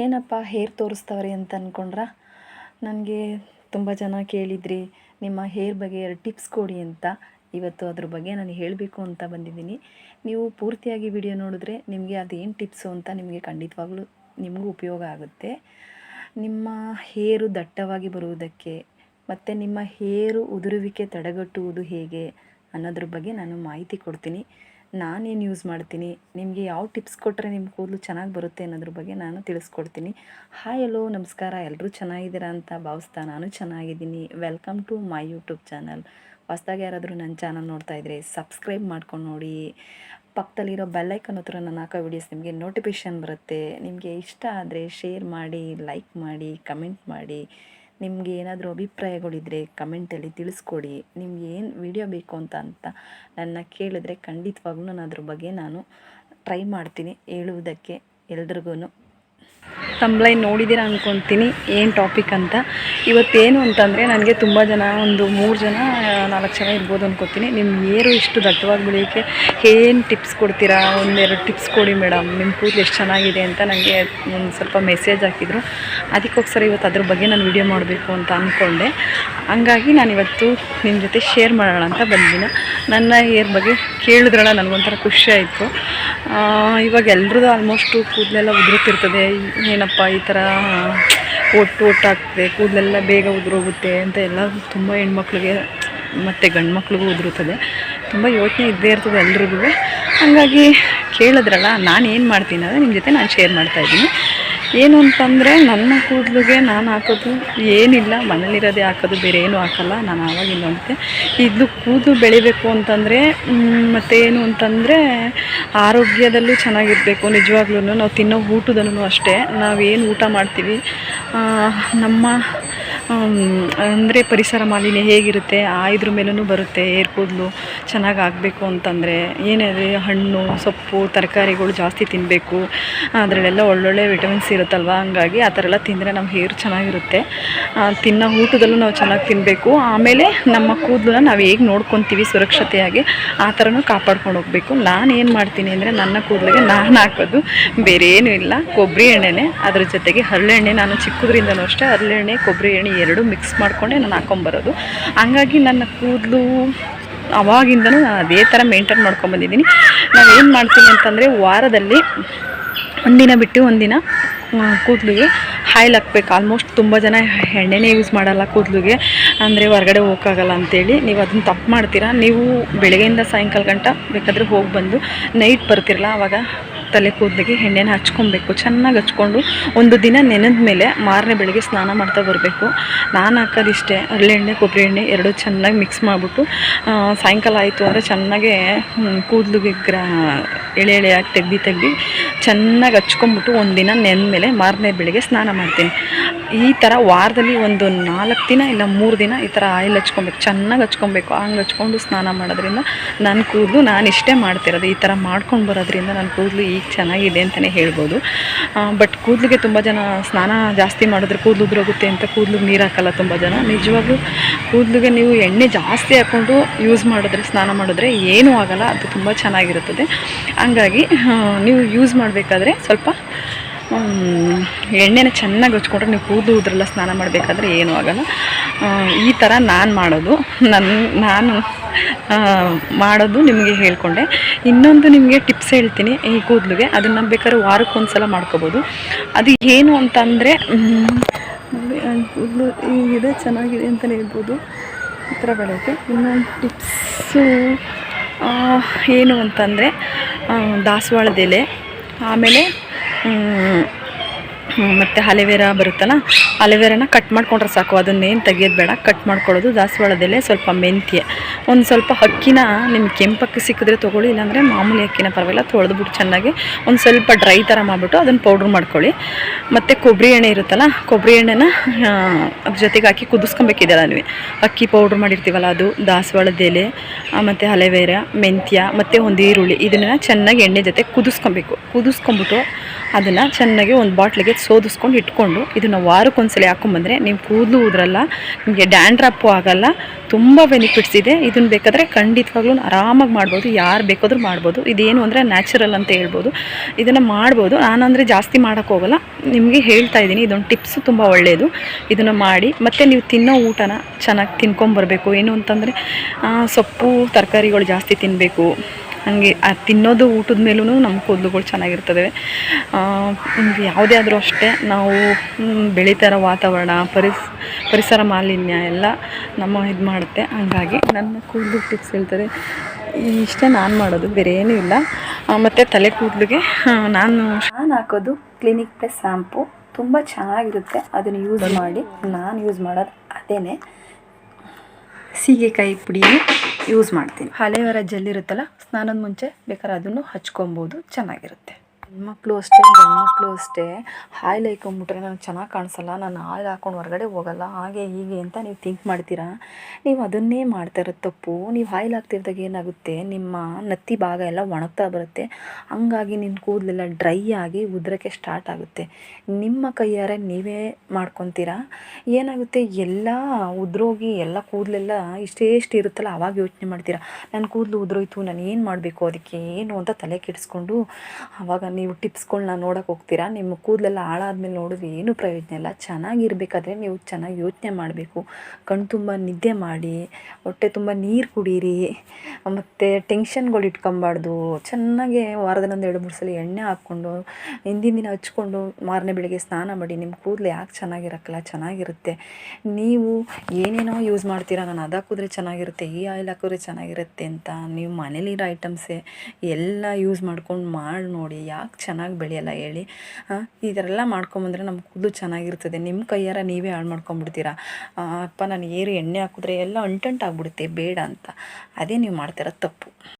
ಏನಪ್ಪ, ಹೇರ್ ತೋರಿಸ್ತವ್ರಿ ಅಂತ ಅಂದ್ಕೊಂಡ್ರ ನನಗೆ ತುಂಬ ಜನ ಕೇಳಿದ್ರಿ, ನಿಮ್ಮ ಹೇರ್ ಬಗ್ಗೆ ಎರಡು ಟಿಪ್ಸ್ ಕೊಡಿ ಅಂತ. ಇವತ್ತು ಅದ್ರ ಬಗ್ಗೆ ನಾನು ಹೇಳಬೇಕು ಅಂತ ಬಂದಿದ್ದೀನಿ. ನೀವು ಪೂರ್ತಿಯಾಗಿ ವಿಡಿಯೋ ನೋಡಿದ್ರೆ ನಿಮಗೆ ಅದೇನು ಟಿಪ್ಸು ಅಂತ ನಿಮಗೆ ಖಂಡಿತವಾಗ್ಲೂ ನಿಮಗೂ ಉಪಯೋಗ ಆಗುತ್ತೆ. ನಿಮ್ಮ ಹೇರು ದಟ್ಟವಾಗಿ ಬರುವುದಕ್ಕೆ ಮತ್ತು ನಿಮ್ಮ ಹೇರು ಉದುರುವಿಕೆ ತಡೆಗಟ್ಟುವುದು ಹೇಗೆ ಅನ್ನೋದ್ರ ಬಗ್ಗೆ ನಾನು ಮಾಹಿತಿ ಕೊಡ್ತೀನಿ. ನಾನೇನು ಯೂಸ್ ಮಾಡ್ತೀನಿ? ನಿಮಗೆ ಯಾವ ಟಿಪ್ಸ್ ಕೊಟ್ಟರೆ ನಿಮ್ಮ ಕೂದಲು ಚೆನ್ನಾಗಿ ಬರುತ್ತೆ ಅನ್ನೋದ್ರ ಬಗ್ಗೆ ನಾನು ತಿಳಿಸ್ಕೊಡ್ತೀನಿ. ಹಾಯ್ ಹಲೋ ನಮಸ್ಕಾರ. ಎಲ್ಲರೂ ಚೆನ್ನಾಗಿದ್ದೀರಾ ಅಂತ ಭಾವಿಸ್ತಾ ನಾನು ಚೆನ್ನಾಗಿದ್ದೀನಿ. Welcome to my youtube channel ಹೊಸ್ದಾಗಿ ಯಾರಾದರೂ ನನ್ನ ಚಾನಲ್ ನೋಡ್ತಾ ಇದ್ದರೆ ಸಬ್ಸ್ಕ್ರೈಬ್ ಮಾಡ್ಕೊಂಡು ನೋಡಿ. ಪಕ್ಕದಲ್ಲಿರೋ ಬೆಲ್ಲೈಕನ್ ಹತ್ರ ನನ್ನ ಹಾಕೋ ವಿಡಿಯೋಸ್ ನಿಮಗೆ ನೋಟಿಫಿಕೇಷನ್ ಬರುತ್ತೆ. ನಿಮಗೆ ಇಷ್ಟ ಆದರೆ ಶೇರ್ ಮಾಡಿ ಲೈಕ್ ಮಾಡಿ ಕಮೆಂಟ್ ಮಾಡಿ. ನಿಮಗೆ ಏನಾದರೂ ಅಭಿಪ್ರಾಯಗಳಿದ್ದರೆ ಕಮೆಂಟಲ್ಲಿ ತಿಳಿಸ್ಕೊಡಿ. ನಿಮ್ಗೆ ಏನು ವಿಡಿಯೋ ಬೇಕು ಅಂತ ಅಂತ ನನ್ನ ಕೇಳಿದ್ರೆ ಖಂಡಿತವಾಗ್ಲೂ ನಾನು ಅದ್ರ ಬಗ್ಗೆ ನಾನು ಟ್ರೈ ಮಾಡ್ತೀನಿ ಹೇಳುವುದಕ್ಕೆ ಎಲ್ರಿಗೂ ತಂಬ್ಲೈನ್ ನೋಡಿದ್ದೀರಾ ಅಂದ್ಕೊತೀನಿ ಏನು ಟಾಪಿಕ್ ಅಂತ. ಇವತ್ತೇನು ಅಂತಂದರೆ ನನಗೆ ತುಂಬ ಜನ, ಒಂದು ಮೂರು ಜನ, ನಾಲ್ಕು ಜನ ಇರ್ಬೋದು ಅಂದ್ಕೋತೀನಿ ನಿಮ್ಮ ಏರು ಇಷ್ಟು ದಟ್ಟವಾಗಿ ಬೆಳೆಯೋಕ್ಕೆ ಏನು ಟಿಪ್ಸ್ ಕೊಡ್ತೀರಾ? ಒಂದೆರಡು ಟಿಪ್ಸ್ ಕೊಡಿ ಮೇಡಮ್ ನಿಮ್ಮ ಕೂದಲು ಎಷ್ಟು ಚೆನ್ನಾಗಿದೆ ಅಂತ ನನಗೆ ಒಂದು ಸ್ವಲ್ಪ ಮೆಸೇಜ್ ಹಾಕಿದರು. ಅದಕ್ಕೋಸ್ಕರ ಇವತ್ತು ಅದ್ರ ಬಗ್ಗೆ ನಾನು ವಿಡಿಯೋ ಮಾಡಬೇಕು ಅಂತ ಅಂದ್ಕೊಂಡೆ ಹಂಗಾಗಿ ನಾನು ಇವತ್ತು ನಿಮ್ಮ ಜೊತೆ ಶೇರ್ ಮಾಡೋಣ ಅಂತ ಬಂದಿನ. ನನ್ನ ಏರ್ ಬಗ್ಗೆ ಕೇಳಿದ್ರಲ್ಲ, ನನಗೊಂಥರ ಖುಷಿ ಆಯಿತು. ಇವಾಗ ಎಲ್ರದ್ದು ಆಲ್ಮೋಸ್ಟು ಕೂದಲೆಲ್ಲ ಉದುರುತ್ತಿರ್ತದೆ. ಏನಪ್ಪ ಈ ಥರ ಒಟ್ಟು ಒಟ್ಟಾಗ್ತದೆ ಕೂದಲೆಲ್ಲ ಬೇಗ ಉದುರೋಗುತ್ತೆ ಅಂತ ಎಲ್ಲ ತುಂಬ ಹೆಣ್ಮಕ್ಳಿಗೆ, ಮತ್ತು ಗಂಡು ಮಕ್ಳಿಗೂ ಉದುರುತ್ತದೆ. ತುಂಬ ಯೋಚನೆ ಇದ್ದೇ ಇರ್ತದೆ ಎಲ್ರಿಗೂ. ಹಾಗಾಗಿ ಕೇಳಿದ್ರಲ್ಲ ನಾನು ಏನು ಮಾಡ್ತೀನಿ ಅಂದರೆ ನಿಮ್ಮ ಜೊತೆ ನಾನು ಶೇರ್ ಮಾಡ್ತಾಯಿದ್ದೀನಿ ಏನು ಅಂತಂದರೆ ನನ್ನ ಕೂದಲಿಗೆ ನಾನು ಹಾಕೋದು ಏನಿಲ್ಲ, ಮನೇಲಿರೋದೇ ಹಾಕೋದು, ಬೇರೆ ಏನೂ ಹಾಕಲ್ಲ, ನಾನು ಆವಾಗಿಲ್ಲ ಅಂತೆ. ಇದು ಕೂದಲು ಬೆಳಿಬೇಕು ಅಂತಂದರೆ ಮತ್ತೇನು ಅಂತಂದರೆ ಆರೋಗ್ಯದಲ್ಲೂ ಚೆನ್ನಾಗಿರಬೇಕು ನಿಜವಾಗ್ಲೂ ನಾವು ತಿನ್ನೋ ಊಟದಲ್ಲೂ ಅಷ್ಟೇ. ನಾವೇನು ಊಟ ಮಾಡ್ತೀವಿ? ನಮ್ಮ ಅಂದರೆ ಪರಿಸರ ಮಾಲಿನ್ಯ ಹೇಗಿರುತ್ತೆ? ಆ ಇದ್ರ ಮೇಲೂ ಬರುತ್ತೆ ಏರ್ ಕೂದಲು ಚೆನ್ನಾಗಿ ಆಗಬೇಕು ಅಂತಂದರೆ. ಏನಿದೆ ಹಣ್ಣು, ಸೊಪ್ಪು, ತರಕಾರಿಗಳು ಜಾಸ್ತಿ ತಿನ್ನಬೇಕು ಅದರಲ್ಲೆಲ್ಲ ಒಳ್ಳೊಳ್ಳೆ ವಿಟಮಿನ್ಸ್ ಇರುತ್ತಲ್ವ? ಹಂಗಾಗಿ ಆ ಥರ ಎಲ್ಲ ತಿಂದರೆ ನಮ್ಮ ಹೇರ್ ಚೆನ್ನಾಗಿರುತ್ತೆ. ತಿನ್ನೋ ಊಟದಲ್ಲೂ ನಾವು ಚೆನ್ನಾಗಿ ತಿನ್ನಬೇಕು ಆಮೇಲೆ ನಮ್ಮ ಕೂದಲನ್ನ ನಾವು ಹೇಗೆ ನೋಡ್ಕೊತೀವಿ ಸುರಕ್ಷತೆಯಾಗಿ, ಆ ಥರನೂ ಕಾಪಾಡ್ಕೊಂಡು ಹೋಗಬೇಕು. ನಾನು ಏನು ಮಾಡ್ತೀನಿ ಅಂದರೆ ನನ್ನ ಕೂದಲಿಗೆ ನಾನು ಹಾಕೋದು. ಬೇರೆ ಏನೂ ಇಲ್ಲ. ಕೊಬ್ಬರಿ ಎಣ್ಣೆನೇ. ಅದ್ರ ಜೊತೆಗೆ ಹರಳೆಣ್ಣೆ ನಾನು ಚಿಕ್ಕದ್ರಿಂದನೂ ಅಷ್ಟೇ. ಹರಳೆಣ್ಣೆ ಕೊಬ್ಬರಿ ಎಣ್ಣೆ ಎರಡು ಮಿಕ್ಸ್ ಮಾಡಿಕೊಂಡೆ ನಾನು ಹಾಕೊಂಬರೋದು. ಹಂಗಾಗಿ ನನ್ನ ಕೂದಲು ಅವಾಗಿಂದನೂ ನಾನು ಅದೇ ಥರ ಮೇಂಟೈನ್ ಮಾಡ್ಕೊಂಬಂದಿದ್ದೀನಿ ನಾವೇನು ಏನು ಮಾಡ್ತೀನಿ ಅಂತಂದರೆ ವಾರದಲ್ಲಿ ಒಂದಿನ ಬಿಟ್ಟು ಒಂದಿನ ಕೂದಲಿಗೆ ಆಯಿಲ್ ಹಾಕ್ಬೇಕು. ಆಲ್ಮೋಸ್ಟ್ ತುಂಬ ಜನ ಎಣ್ಣೆನೇ ಯೂಸ್ ಮಾಡಲ್ಲ ಕೂದಲಿಗೆ. ಅಂದರೆ ಹೊರಗಡೆ ಹೋಗೋಕ್ಕಾಗಲ್ಲ ಅಂತೇಳಿ ನೀವು ಅದನ್ನು ತಪ್ಪು ಮಾಡ್ತೀರಾ? ನೀವು ಬೆಳಗ್ಗೆಯಿಂದ ಸಾಯಂಕಾಲ ಗಂಟ ಬೇಕಾದರೆ ಹೋಗಿ ಬಂದು ನೈಟ್ ಬರ್ತಿರಲ್ಲ ಆವಾಗ ತಲೆ ಕೂದಲಿಗೆ ಎಣ್ಣೆನ ಹಚ್ಕೊಬೇಕು? ಚೆನ್ನಾಗಿ ಹಚ್ಕೊಂಡು ಒಂದು ದಿನ ನೆನೆದ ಮೇಲೆ ಮಾರನೇ ಬೆಳಗ್ಗೆ ಸ್ನಾನ ಮಾಡ್ತಾ ಬರಬೇಕು. ನಾನು ಹಾಕೋದಿಷ್ಟೇ ಹರಳೆಣ್ಣೆ ಕೊಬ್ಬರಿ ಎಣ್ಣೆ ಎರಡು ಚೆನ್ನಾಗಿ ಮಿಕ್ಸ್ ಮಾಡಿಬಿಟ್ಟು ಸಾಯಂಕಾಲ ಆಯಿತು ಅಂದರೆ ಚೆನ್ನಾಗೆ ಕೂದಲಿಗೆ ಗ್ರಾ, ಎಳೆ ಎಳೆಯಾಗಿ ತೆಗ್ದು ತೆಗ್ದು ಚೆನ್ನಾಗಿ ಹಚ್ಕೊಂಬಿಟ್ಟು ಒಂದು ದಿನ ನೆನೆದ ಮೇಲೆ ಮಾರನೇ ಬೆಳಗ್ಗೆ ಸ್ನಾನ ಮಾಡ್ತೀನಿ. ಈ ಥರ ವಾರದಲ್ಲಿ ಒಂದು ನಾಲ್ಕು ದಿನ ಇಲ್ಲ ಮೂರು ದಿನ ಈ ಥರ ಆಯಿಲ್ ಹಚ್ಕೊಬೇಕು. ಚೆನ್ನಾಗಿ ಹಚ್ಕೊಬೇಕು. ಹಂಗೆ ಹಚ್ಕೊಂಡು ಸ್ನಾನ ಮಾಡೋದ್ರಿಂದ ನನ್ನ ಕೂದಲು ನಾನು ಇಷ್ಟೇ ಮಾಡ್ತಿರೋದು. ಈ ಥರ ಮಾಡ್ಕೊಂಡು ಬರೋದ್ರಿಂದ ನನ್ನ ಕೂದಲು ಈಗ ಚೆನ್ನಾಗಿದೆ ಅಂತಲೇ ಹೇಳ್ಬೋದು. ಬಟ್ ಕೂದಲಿಗೆ ತುಂಬ ಜನ ಸ್ನಾನ ಜಾಸ್ತಿ ಮಾಡಿದ್ರೆ ಕೂದಲು ಉದುರೋಗುತ್ತೆ ಅಂತ ಕೂದಲಿಗೆ ನೀರು ಹಾಕಲ್ಲ ತುಂಬ ಜನ. ನಿಜವಾಗ್ಲೂ ಕೂದಲಿಗೆ ನೀವು ಎಣ್ಣೆ ಜಾಸ್ತಿ ಹಾಕ್ಕೊಂಡು ಯೂಸ್ ಮಾಡಿದ್ರೆ, ಸ್ನಾನ ಮಾಡಿದ್ರೆ ಏನೂ ಆಗಲ್ಲ, ಅದು ತುಂಬ ಚೆನ್ನಾಗಿರುತ್ತದೆ. ಹಂಗಾಗಿ ನೀವು ಯೂಸ್ ಮಾಡಬೇಕಾದ್ರೆ ಸ್ವಲ್ಪ ಎಣ್ಣೆನ ಚೆನ್ನಾಗಿ ಹಚ್ಕೊಂಡ್ರೆ ನೀವು ಕೂದಲು ಉದ್ರಲ್ಲ ಸ್ನಾನ ಮಾಡಬೇಕಾದ್ರೆ ಏನೂ ಆಗೋಲ್ಲ. ಈ ಥರ ನಾನು ಮಾಡೋದು. ನನ್ನ ನಾನು ಮಾಡೋದು ನಿಮಗೆ ಹೇಳ್ಕೊಂಡೆ. ಇನ್ನೊಂದು ನಿಮಗೆ ಟಿಪ್ಸ್ ಹೇಳ್ತೀನಿ ಈ ಕೂದಲಿಗೆ. ಅದನ್ನು ಬೇಕಾದ್ರೆ ವಾರಕ್ಕೆ ಒಂದು ಸಲ ಮಾಡ್ಕೋಬೋದು. ಅದು ಏನು ಅಂತಂದರೆ ಕೂದಲು ಇದೆ ಚೆನ್ನಾಗಿದೆ ಅಂತಲೇ ಹೇಳ್ಬೋದು. ಈ ಥರ ಬೆಳೆಯೋಕ್ಕೆ ಇನ್ನೊಂದು ಟಿಪ್ಸು ಏನು ಅಂತಂದರೆ ದಾಸವಾಳದ ಎಲೆ. ಆಮೇಲೆ 嗯、ಮತ್ತು ಅಲೆವೇರ ಬರುತ್ತಲ್ಲ, ಅಲೆವೇರನ ಕಟ್ ಮಾಡ್ಕೊಂಡ್ರೆ ಸಾಕು. ಅದನ್ನೇನು ತೆಗಿಯೋದು ಬೇಡ ಕಟ್ ಮಾಡ್ಕೊಳ್ಳೋದು ದಾಸವಾಳದೆಲೆ ಸ್ವಲ್ಪ ಮೆಂತ್ಯ. ಒಂದು ಸ್ವಲ್ಪ ಅಕ್ಕಿನ ನಿಮ್ಗೆ ಕೆಂಪಕ್ಕಿ ಸಿಕ್ಕಿದ್ರೆ ತೊಗೊಳ್ಳಿ, ಇಲ್ಲಾಂದರೆ ಮಾಮೂಲಿ ಅಕ್ಕಿನ ಪರವಾಗಿಲ್ಲ ತೊಳೆದ್ಬಿಟ್ಟು ಚೆನ್ನಾಗಿ. ಒಂದು ಸ್ವಲ್ಪ ಡ್ರೈ ಥರ ಮಾಡಿಬಿಟ್ಟು ಅದನ್ನು ಪೌಡ್ರ್ ಮಾಡ್ಕೊಳ್ಳಿ. ಮತ್ತು ಕೊಬ್ಬರಿ ಎಣ್ಣೆ ಇರುತ್ತಲ್ಲ ಕೊಬ್ಬರಿ ಎಣ್ಣೆನ ಅದ್ರ ಜೊತೆಗೆ ಹಾಕಿ ಕುದಿಸ್ಕೊಬೇಕಿದೆಯಲ್ಲ ನೀವು. ಅಕ್ಕಿ ಪೌಡ್ರ್ ಮಾಡಿರ್ತೀವಲ್ಲ ಅದು ದಾಸವಾಳದ ಎಲೆ ಮತ್ತು ಅಲೆವೇರಾ, ಮೆಂತ್ಯ, ಮತ್ತು ಒಂದು ಈರುಳ್ಳಿ, ಇದನ್ನು ಚೆನ್ನಾಗಿ ಎಣ್ಣೆ ಜೊತೆ ಕುದಿಸ್ಕೊಬೇಕು. ಕುದಿಸ್ಕೊಂಬಿಟ್ಟು ಅದನ್ನು ಚೆನ್ನಾಗಿ ಒಂದು ಬಾಟ್ಲಿಗೆ ಸೋದಿಸ್ಕೊಂಡು ಇಟ್ಕೊಂಡು ಇದನ್ನು ವಾರಕ್ಕೊಂದ್ಸಲಿ ಹಾಕೊಂಬಂದರೆ ನೀವು ಕೂದಲು ಉದ್ರಲ್ಲ, ನಿಮಗೆ ಡ್ಯಾಂಡ್ರಪ್ಪು ಆಗಲ್ಲ, ತುಂಬ ಬೆನಿಫಿಟ್ಸ್ ಇದೆ. ಇದನ್ನು ಬೇಕಾದರೆ ಖಂಡಿತವಾಗ್ಲೂ ಆರಾಮಾಗಿ ಮಾಡ್ಬೋದು, ಯಾರು ಬೇಕಾದರೂ ಮಾಡ್ಬೋದು. ಇದೇನು ಅಂದರೆ ನ್ಯಾಚುರಲ್ ಅಂತ ಹೇಳ್ಬೋದು. ಇದನ್ನು ಮಾಡ್ಬೋದು. ನಾನಂದರೆ ಜಾಸ್ತಿ ಮಾಡೋಕ್ಕೋಗಲ್ಲ ನಿಮಗೆ ಹೇಳ್ತಾ ಇದ್ದೀನಿ, ಇದೊಂದು ಟಿಪ್ಸು ತುಂಬ ಒಳ್ಳೆಯದು ಇದನ್ನು ಮಾಡಿ, ಮತ್ತು ನೀವು ತಿನ್ನೋ ಊಟನ ಚೆನ್ನಾಗಿ ತಿನ್ಕೊಂಬರ್ಬೇಕು. ಏನು ಅಂತಂದರೆ ಸೊಪ್ಪು, ತರಕಾರಿಗಳು ಜಾಸ್ತಿ ತಿನ್ನಬೇಕು ಹಾಗೆ, ಆ ತಿನ್ನೋದು, ಊಟದ ಮೇಲೂ ನಮ್ಮ ಕೂದಲುಗಳು ಚೆನ್ನಾಗಿರ್ತದೆ ಯಾವುದೇ ಆದರೂ ಅಷ್ಟೇ, ನಾವು ಬೆಳೀತಾರ ವಾತಾವರಣ, ಪರಿಸ್, ಪರಿಸರ ಮಾಲಿನ್ಯ ಎಲ್ಲ ನಮ್ಮ ಇದು ಮಾಡುತ್ತೆ. ಹಂಗಾಗಿ ನನ್ನ ಕೂದಲು ಟಿಪ್ಸ್ ಹೇಳ್ತಾರೆ, ಇಷ್ಟೇ ನಾನು ಮಾಡೋದು, ಬೇರೆ ಏನೂ ಇಲ್ಲ. ಮತ್ತು ತಲೆ ಕೂದಲಿಗೆ ನಾನು ನಾನು ಹಾಕೋದು ಕ್ಲಿನಿಕ್ ಪ್ಲಸ್ ಶ್ಯಾಂಪು ತುಂಬ ಚೆನ್ನಾಗಿರುತ್ತೆ. ಅದನ್ನು ಯೂಸ್ ಮಾಡಿ, ನಾನು ಯೂಸ್ ಮಾಡೋದು ಅದೇ ಸೀಗೆಕಾಯಿ ಪುಡಿ ಯೂಸ್ ಮಾಡ್ತೀನಿ. ಹಳೆಯವರ ಜೆಲ್ ಇರುತ್ತಲ್ಲ ಸ್ನಾನದ ಮುಂಚೆ ಬೇಕಾದ್ರೆ ಅದನ್ನು ಹಚ್ಕೊಬೋದು ಚೆನ್ನಾಗಿರುತ್ತೆ. ಹೆಣ್ಮಕ್ಳು ಅಷ್ಟೇ, ಗಂಡ್ಮಕ್ಳು ಅಷ್ಟೇ ಆಯಿಲ್ ಹಾಕೊಂಬಿಟ್ರೆ ನನಗೆ ಚೆನ್ನಾಗಿ ಕಾಣಿಸಲ್ಲ, ನಾನು ಆಯಿಲ್ ಹಾಕೊಂಡು ಹೊರಗಡೆ ಹೋಗಲ್ಲ, ಹಾಗೆ ಹೀಗೆ ಅಂತ ನೀವು ಥಿಂಕ್ ಮಾಡ್ತೀರಾ? ನೀವು ಅದನ್ನೇ ಮಾಡ್ತಾ ಇರೋದು ತಪ್ಪು. ನೀವು ಹಾಯ್ಲ್ ಹಾಕ್ತಿರ್ದಾಗ ಏನಾಗುತ್ತೆ? ನಿಮ್ಮ ನತ್ತಿ ಭಾಗ ಎಲ್ಲ ಒಣಗ್ತಾ ಬರುತ್ತೆ. ಹಂಗಾಗಿ ನಿಮ್ಮ ಕೂದಲೆಲ್ಲ ಡ್ರೈ ಆಗಿ ಉದ್ರಕ್ಕೆ ಸ್ಟಾರ್ಟ್ ಆಗುತ್ತೆ. ನಿಮ್ಮ ಕೈಯಾರೆ ನೀವೇ ಮಾಡ್ಕೊತೀರಾ? ಏನಾಗುತ್ತೆ? ಎಲ್ಲ ಉದ್ರೋಗಿ, ಎಲ್ಲ ಕೂದಲೆಲ್ಲ ಇಷ್ಟೇ ಇಷ್ಟು ಇರುತ್ತಲ್ಲ, ಅವಾಗ ಯೋಚನೆ ಮಾಡ್ತೀರಾ? ನನ್ನ ಕೂದಲು ಉದ್ರೋಯ್ತು, ನಾನು ಏನು ಮಾಡಬೇಕು ಅದಕ್ಕೆ? ಏನು ಅಂತ ತಲೆ ಕೆಡಿಸ್ಕೊಂಡು ಆವಾಗ ನೀವು ಟಿಪ್ಸ್ಗಳನ್ನ ನೋಡೋಕೆ ಹೋಗ್ತೀರಾ? ನಿಮ್ಮ ಕೂದಲೆಲ್ಲ ಹಾಳಾದ್ಮೇಲೆ ನೋಡಿದ್ರೆ ಏನೂ ಪ್ರಯೋಜನ ಇಲ್ಲ. ಚೆನ್ನಾಗಿರ್ಬೇಕಾದ್ರೆ ನೀವು ಚೆನ್ನಾಗಿ ಯೋಚನೆ ಮಾಡಬೇಕು. ಕಣ್ಣು ತುಂಬ ನಿದ್ದೆ ಮಾಡಿ, ಹೊಟ್ಟೆ ತುಂಬ ನೀರು ಕುಡೀರಿ, ಮತ್ತು ಟೆನ್ಷನ್ಗಳು ಇಟ್ಕೊಬಾರ್ದು. ಚೆನ್ನಾಗಿ ವಾರದಲ್ಲೊಂದು ಎರಡು ಮೂರು ಸಲ ಎಣ್ಣೆ ಹಾಕ್ಕೊಂಡು, ಹಿಂದಿನ ದಿನ ಹಚ್ಕೊಂಡು ಮಾರನೇ ಬೆಳಿಗ್ಗೆ ಸ್ನಾನ ಮಾಡಿ ನಿಮ್ಮ ಕೂದಲು ಯಾಕೆ ಚೆನ್ನಾಗಿರಕ್ಕಲ್ಲ? ಚೆನ್ನಾಗಿರುತ್ತೆ. ನೀವು ಏನೇನೋ ಯೂಸ್ ಮಾಡ್ತೀರಾ? ನಾನು ಅದು ಹಾಕಿದ್ರೆ ಚೆನ್ನಾಗಿರುತ್ತೆ, ಈ ಆಯಿಲ್ ಹಾಕಿದ್ರೆ ಚೆನ್ನಾಗಿರುತ್ತೆ ಅಂತ. ನೀವು ಮನೇಲಿರೋ ಐಟಮ್ಸೇ ಎಲ್ಲ ಯೂಸ್ ಮಾಡ್ಕೊಂಡು ಮಾಡಿ ನೋಡಿ, ಯಾಕೆ ಚೆನ್ನಾಗಿ ಬೆಳೆಯಲ್ಲ ಹೇಳಿ. ಈ ಥರ ಎಲ್ಲ ಮಾಡ್ಕೊಂಬಂದ್ರೆ ನಮ್ಮ ಕೂದಲು ಚೆನ್ನಾಗಿರ್ತದೆ. ನಿಮ್ಮ ಕೈಯಾರ ನೀವೇ ಹಾಳು ಮಾಡ್ಕೊಂಬಿಡ್ತೀರಾ? ಅಪ್ಪ, ನಾನು ಏರು ಎಣ್ಣೆ ಹಾಕಿದ್ರೆ ಎಲ್ಲ ಅಂಟಂಟಾಗ್ಬಿಡುತ್ತೆ. ಬೇಡ ಅಂತ. ಅದೇ ನೀವು ಮಾಡ್ತಿರೋ ತಪ್ಪು.